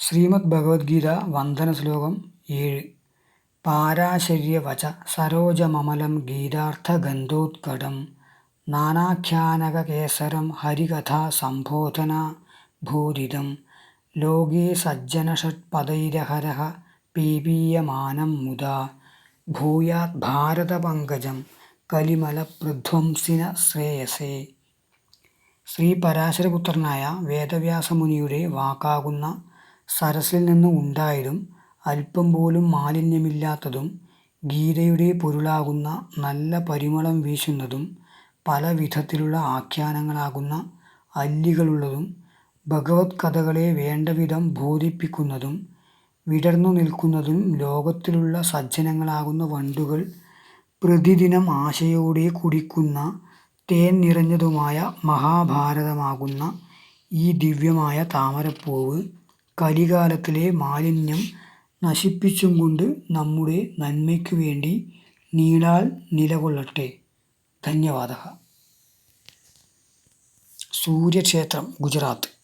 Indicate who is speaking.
Speaker 1: ശ്രീമദ് ഭഗവത്ഗീത വന്ദന ശ്ലോകം ഏഴ്. പാരാശര്യവച സരോജമമലം ഗീതാർത്ഥഗന്ധോത്കടം. നാനാഖ്യാനകകേസരം ഹരികഥാസംബോധന ഭൂരിതം. ലോകേ സജ്ജനഷട്പദൈരഹരഹ പീപീയമാനം മുദാ. ഭൂയാത് ഭാരതപങ്കജം കലിമലപ്രധ്വംസിന ശ്രേയസേ ശ്രീ പരാശരപുത്രനായ വേദവ്യാസമുനിയുടെ വാക്കാകുന്ന സരസിൽ നിന്ന് ഉണ്ടായതും അല്പം പോലും മാലിന്യമില്ലാത്തതും ഗീതയുടെ പൊരുളാകുന്ന നല്ല പരിമളം വീശുന്നതും പല വിധത്തിലുള്ള ആഖ്യാനങ്ങളാകുന്ന അല്ലികളുള്ളതും ഭഗവത് കഥകളെ വേണ്ടവിധം ബോധിപ്പിക്കുന്നതും വിടർന്നു നിൽക്കുന്നതും ലോകത്തിലുള്ള സജ്ജനങ്ങളാകുന്ന വണ്ടുകൾ പ്രതിദിനം ആശയോടെ കുടിക്കുന്ന തേൻ നിറഞ്ഞതുമായ മഹാഭാരതമാകുന്ന ഈ ദിവ്യമായ താമരപ്പൂവ് കലികാലത്തിലെ മാലിന്യം നശിപ്പിച്ചും കൊണ്ട് നമ്മുടെ നന്മയ്ക്കു വേണ്ടി നീളാൽ നിലകൊള്ളട്ടെ. ധന്യവാദ. സൂര്യക്ഷേത്രം ഗുജറാത്ത്.